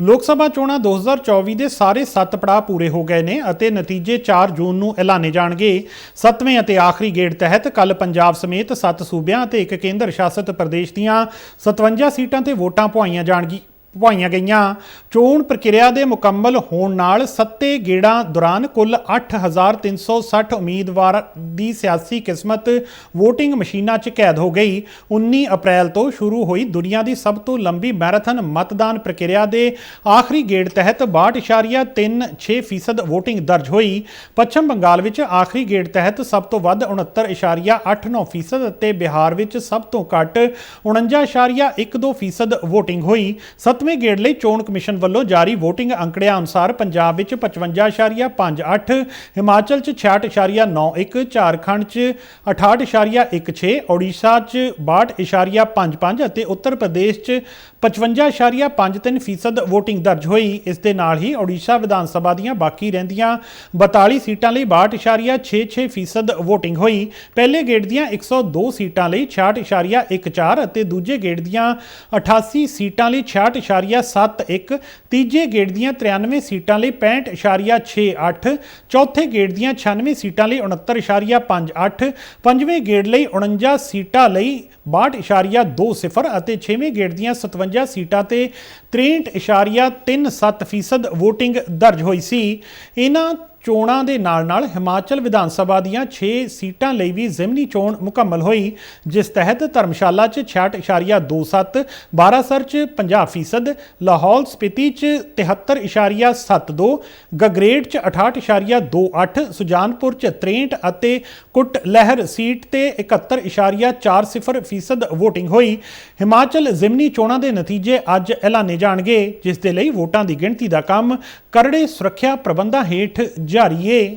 ਲੋਕ ਸਭਾ ਚੋਣਾਂ 2024 ਦੇ ਸਾਰੇ 7 ਪੜਾਅ ਪੂਰੇ ਹੋ ਗਏ ਨੇ ਅਤੇ ਨਤੀਜੇ 4 ਜੂਨ ਨੂੰ ਐਲਾਨੇ ਜਾਣਗੇ। 7ਵੇਂ ਅਤੇ ਆਖਰੀ ਗੇੜ ਤਹਿਤ ਕੱਲ ਪੰਜਾਬ ਸਮੇਤ 7 ਸੂਬਿਆਂ ਅਤੇ ਇੱਕ ਕੇਂਦਰ ਸ਼ਾਸਿਤ ਪ੍ਰਦੇਸ਼ ਦੀਆਂ 57 ਸੀਟਾਂ ਤੇ ਵੋਟਾਂ ਪਵਾਈਆਂ ਜਾਣਗੀਆਂ ਪਵਾਈਆਂ ਗਈਆਂ। ਚੋਣ ਪ੍ਰਕਿਰਿਆ ਦੇ ਮੁਕੰਮਲ ਹੋਣ ਨਾਲ ਸੱਤੇ ਗੇੜਾਂ ਦੌਰਾਨ ਕੁੱਲ 8360 ਉਮੀਦਵਾਰ ਦੀ ਸਿਆਸੀ ਕਿਸਮਤ VOTING ਮਸ਼ੀਨਾਂ 'ਚ ਕੈਦ ਹੋ ਗਈ। 19 ਅਪ੍ਰੈਲ ਤੋਂ ਸ਼ੁਰੂ ਹੋਈ ਦੁਨੀਆ ਦੀ ਸਭ ਤੋਂ ਲੰਬੀ ਮੈਰਾਥਨ ਮਤਦਾਨ ਪ੍ਰਕਿਰਿਆ ਦੇ ਆਖਰੀ ਗੇੜ ਤਹਿਤ 62.36% VOTING ਦਰਜ ਹੋਈ। ਪੱਛਮ ਬੰਗਾਲ ਵਿੱਚ ਆਖਰੀ ਗੇੜ ਤਹਿਤ ਸਭ ਤੋਂ ਵੱਧ 69.89% ਅਤੇ ਬਿਹਾਰ ਵਿੱਚ ਸਭ ਤੋਂ ਘੱਟ 49.12% VOTING ਹੋਈ। ਸੱਤਵੇਂ ਗੇੜ ਲਈ ਚੋਣ ਕਮਿਸ਼ਨ ਵੱਲੋਂ ਜਾਰੀ VOTING ਅੰਕੜਿਆਂ ਅਨੁਸਾਰ ਪੰਜਾਬ ਵਿੱਚ 55.58 ਹਿਮਾਚਲ 'ਚ 66.91 ਝਾਰਖੰਡ 'ਚ 68.16 ਓਡੀਸ਼ਾ 'ਚ 62.55 ਅਤੇ ਉੱਤਰ ਪ੍ਰਦੇਸ਼ 'ਚ 55.53% VOTING ਦਰਜ ਹੋਈ। ਇਸ ਦੇ ਨਾਲ ਹੀ ਓਡੀਸ਼ਾ ਵਿਧਾਨ ਸਭਾ ਦੀਆਂ ਬਾਕੀ ਰਹਿੰਦੀਆਂ 42 ਸੀਟਾਂ ਲਈ 62.66% VOTING ਹੋਈ। ਪਹਿਲੇ ਗੇੜ ਦੀਆਂ 102 ਸੀਟਾਂ ਲਈ 66.14 ਅਤੇ ਦੂਜੇ ਗੇੜ ਦੀਆਂ 88 ਸੀਟਾਂ ਲਈ 66.71 ਤੀਜੇ ਗੇੜ ਦੀਆਂ 93 ਸੀਟਾਂ ਲਈ 65.68 ਚੌਥੇ ਗੇੜ ਦੀਆਂ 96 ਸੀਟਾਂ ਲਈ 69.58 ਪੰਜਵੇਂ ਗੇੜ ਲਈ 49 ਸੀਟਾਂ ਲਈ 62.20 ਅਤੇ ਛੇਵੇਂ ਗੇੜ ਦੀਆਂ 57 ਸੀਟਾਂ ਤੇ 63.37% ਵੋਟਿੰਗ ਦਰਜ ਹੋਈ ਸੀ। ਇਹਨਾਂ ਚੋਣਾਂ ਦੇ ਨਾਲ-ਨਾਲ ਹਿਮਾਚਲ ਵਿਧਾਨ ਸਭਾ ਦੀਆਂ 6 ਸੀਟਾਂ ਲਈ ਵੀ ਜ਼ਿਮਨੀ ਚੋਣ ਮੁਕੰਮਲ ਹੋਈ, ਜਿਸ ਤਹਿਤ ਧਰਮਸ਼ਾਲਾ 'ਚ 66.27 ਬਾਰਾਸਰ 'ਚ 50% ਲਾਹੌਲ ਸਪੀਤੀ 'ਚ 73.72 ਗਗਰੇਟ 'ਚ 68.28 ਸੁਜਾਨਪੁਰ 'ਚ 63 ਅਤੇ ਕੁੱਟ ਲਹਿਰ ਸੀਟ ਤੇ 71.40% ਵੋਟਿੰਗ ਹੋਈ। ਹਿਮਾਚਲ ਜ਼ਿਮਨੀ ਚੋਣਾਂ ਦੇ ਨਤੀਜੇ ਅੱਜ ਐਲਾਨੇ ਜਾਣਗੇ, ਜਿਸ ਦੇ ਲਈ ਵੋਟਾਂ ਦੀ ਗਿਣਤੀ ਦਾ ਕੰਮ ਕਰੜੇ ਸੁਰੱਖਿਆ ਪ੍ਰਬੰਧਾਂ ਹੇਠ ਜਾਰੀ ਏ